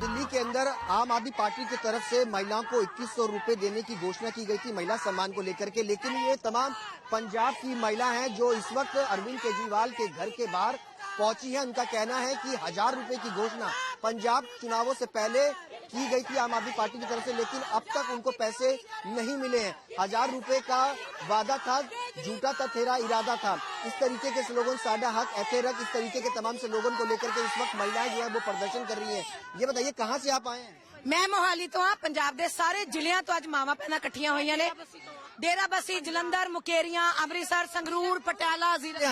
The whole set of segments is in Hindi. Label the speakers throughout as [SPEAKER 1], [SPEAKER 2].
[SPEAKER 1] दिल्ली के अंदर आम आदमी पार्टी की तरफ़ से महिलाओं को इक्कीस सौ देने की घोषणा की गई थी, महिला सम्मान को लेकर के। लेकिन ये तमाम पंजाब की महिला हैं जो इस वक्त अरविंद केजरीवाल के घर के बाहर पहुँची है। उनका कहना है कि हज़ार रुपए की घोषणा पंजाब चुनावों से पहले की गई थी आम आदमी पार्टी की तरफ़ से लेकिन अब तक उनको पैसे नहीं मिले हैं। हज़ार रुपए का वादा था झूठा था तेरा इरादा था। इस तरीके के स्लोगन साडा हक ऐसे रख इस तरीके के तमाम स्लोगन को लेकर के इस वक्त महिलाएँ जो है वो प्रदर्शन कर रही है। ये बताइए कहाँ से आप आए हैं?
[SPEAKER 2] मैं मोहाली तो हाँ पंजाब के सारे ज़िले तो अज मावा भैन कटिया हुई ने। डेराबसी तो हाँ। जलंधर मुकेरिया
[SPEAKER 1] अमृतसर
[SPEAKER 2] संगरूर
[SPEAKER 1] पटियाला ज़िले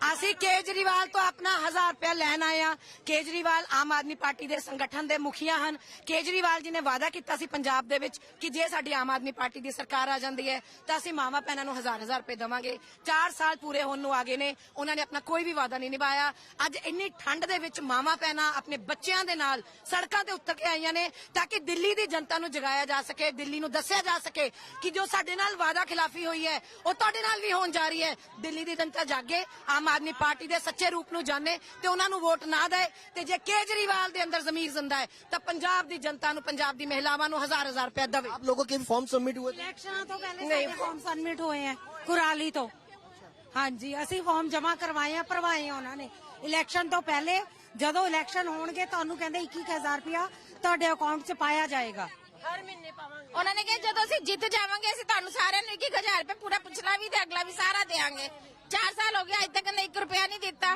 [SPEAKER 2] ਅਸੀਂ ਕੇਜਰੀਵਾਲ ਤੋਂ ਆਪਣਾ 1000 ਰੁਪਏ ਲੈਣ ਆਏ ਆ ਕੇਜਰੀਵਾਲ ਆਮ ਆਦਮੀ ਪਾਰਟੀ ਦੇ ਸੰਗਠਨ ਦੇ ਮੁਖੀਆ ਹਨ। ਕੇਜਰੀਵਾਲ ਜੀ ਨੇ ਵਾਅਦਾ ਕੀਤਾ ਸੀ ਪੰਜਾਬ ਦੇ ਵਿੱਚ ਕਿ ਜੇ ਸਾਡੀ ਆਮ ਆਦਮੀ ਪਾਰਟੀ ਦੀ ਸਰਕਾਰ ਆ ਜਾਂਦੀ ਹੈ, ਤਾਂ ਅਸੀਂ ਮਾਵਾਂ ਭੈਣਾਂ ਨੂੰ ਹਜ਼ਾਰ ਹਜ਼ਾਰ ਰੁਪਏ ਦੇਵਾਂਗੇ। 4 ਸਾਲ ਪੂਰੇ ਹੋਣ ਨੂੰ ਆ ਗਏ ਨੇ। ਉਹਨਾਂ ਨੇ ਆਪਣਾ ਕੋਈ ਵੀ ਵਾਅਦਾ ਨਹੀਂ ਨਿਭਾਇਆ। ਅੱਜ ਇੰਨੀ ਠੰਡ ਦੇ ਵਿੱਚ ਮਾਵਾਂ ਭੈਣਾਂ ਆਪਣੇ ਬੱਚਿਆਂ ਦੇ ਨਾਲ ਸੜਕਾਂ ਤੇ ਉਤਰ ਕੇ ਆਈਆਂ ਨੇ ਤਾਂ ਕਿ ਦਿੱਲੀ ਦੀ ਜਨਤਾ ਨੂੰ ਜਗਾਇਆ ਜਾ ਸਕੇ, ਦਿੱਲੀ ਨੂੰ ਦੱਸਿਆ ਜਾ ਸਕੇ ਕਿ ਜੋ ਸਾਡੇ ਨਾਲ ਵਾਅਦਾ ਖਿਲਾਫੀ ਹੋਈ ਹੈ, ਉਹ ਤੁਹਾਡੇ ਨਾਲ ਵੀ ਹੋਣ ਜਾ ਰਹੀ ਹੈ। ਦਿੱਲੀ ਦੀ ਜਨਤਾ ਜਾਗੇ, ਆਮ ਆਮ ਆਦਮੀ ਪਾਰਟੀ ਦੇ ਸੱਚੇ ਰੂਪ ਨੂੰ ਜਾਣੇ ਤੇ ਉਹਨਾਂ ਨੂੰ ਵੋਟ ਨਾ ਦੇ ਤੇ ਜੇ ਕੇਜਰੀਵਾਲ ਦੇ ਅੰਦਰ ਜ਼ਮੀਰ ਜ਼ਿੰਦਾ ਹੈ ਤਾਂ ਪੰਜਾਬ ਦੀ ਜਨਤਾ ਨੂੰ ਪੰਜਾਬ ਦੀ ਮਹਿਲਾਵਾਂ ਨੂੰ ਹਜ਼ਾਰ ਹਜ਼ਾਰ ਰੁਪਏ ਦੇਵੇ।
[SPEAKER 1] ਆਪ ਲੋਗੋ ਕੇ ਫਾਰਮ ਸਬਮਿਟ ਹੋਏ
[SPEAKER 3] ਇਲੈਕਸ਼ਨਾਂ ਤੋਂ ਪਹਿਲੇ ਸਾਡੇ ਫਾਰਮ ਸਬਮਿਟ ਹੋਏ ਹੈ ਕੁਰਾਲੀ ਤੋਂ। ਹਾਂਜੀ ਅਸੀਂ ਫਾਰਮ ਜਮ੍ਹਾਂ ਕਰਵਾਏ ਆ ਭਰਵਾਏ ਆ ਉਹਨਾਂ ਨੇ। ਇਲੈਕਸ਼ਨ ਤੋਂ ਪਹਿਲੇ ਜਦੋਂ ਇਲੈਕਸ਼ਨ ਹੋਣਗੇ ਤੁਹਾਨੂੰ ਕਹਿੰਦੇ 21000 ਰੁਪਇਆ ਤੁਹਾਡੇ ਅਕਾਊਂਟ 'ਚ ਪਾਇਆ ਜਾਏਗਾ। ਹਰ ਮਹੀਨੇ ਪਾਵਾਂਗੇ।
[SPEAKER 4] ਉਹਨਾਂ ਨੇ ਕਿਹਾ ਜਦੋਂ ਅਸੀਂ ਜਿੱਤ ਜਾਵਾਂਗੇ ਅਸੀਂ ਤੁਹਾਨੂੰ ਸਾਰਿਆਂ ਨੂੰ 21000 ਰੁਪਏ ਪੂਰਾ ਪੁੱਛਣਾ ਵੀ ਤੇ ਅਗਲਾ ਵੀ ਸਾਰਾ ਦੇਵਾਂਗੇ। 4 ਸਾਲ ਹੋ ਗਏ ਅੱਜ ਤੱਕ ਨੇ 1 ਰੁਪਿਆ ਨਹੀਂ ਦਿੱਤਾ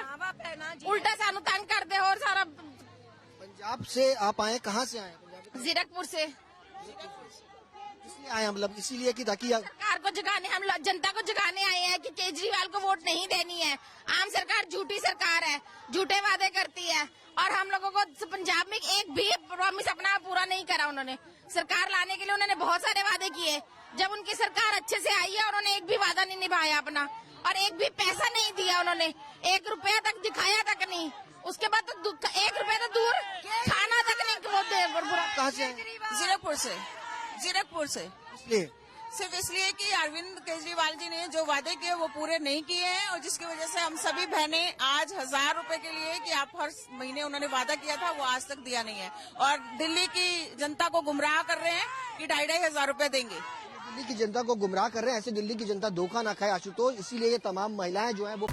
[SPEAKER 4] ਉਲਟਾ ਸਾਨੂੰ ਤੰਗ ਕਰਦੇ ਹੋਰ ਸਾਰਾ
[SPEAKER 1] पंजाब से आप आए कहाँ से आए पंजाब के-
[SPEAKER 4] जीरकपुर से
[SPEAKER 1] इसलिए आए हैं, मतलब इसीलिए कि ताकि
[SPEAKER 4] सरकार को जगाने हम लोग जनता को जगाने आए हैं कि केजरीवाल को वोट नहीं देनी है आम सरकार झूठी सरकार है झूठे वादे करती है और हम लोगों को पंजाब में एक भी प्रॉमिस अपना पूरा नहीं करा उन्होंने सरकार लाने के लिए उन्होंने बहुत सारे वादे किए जब उनकी सरकार अच्छे से आई है उन्होंने एक भी वादा नहीं निभाया अपना और एक भी पैसा नहीं दिया उन्होंने। एक रुपया तक दिखाया तक नहीं। उसके बाद तो एक रुपया तो दूर। खाना तक नहीं
[SPEAKER 1] कहाँ से?
[SPEAKER 5] जीरकपुर से। जीरकपुर से।
[SPEAKER 1] इसलिए?
[SPEAKER 5] सिर्फ़ इसलिए कि अरविंद केजरीवाल जी ने जो वादे किए वो पूरे नहीं किए हैं और जिसकी वजह से हम सभी बहनें आज हज़ार रुपए के लिए कि आप हर महीने उन्होंने वादा किया था वो आज तक दिया नहीं है। और दिल्ली की जनता को गुमराह कर रहे हैं कि ढाई ढाई हज़ार रुपए देंगे।
[SPEAKER 1] दिल्ली की जनता को गुमराह कर रहे हैं। ऐसे दिल्ली की जनता धोखा ना खाए आशुतोष। इसीलिए ये तमाम महिलाएँ जो है वो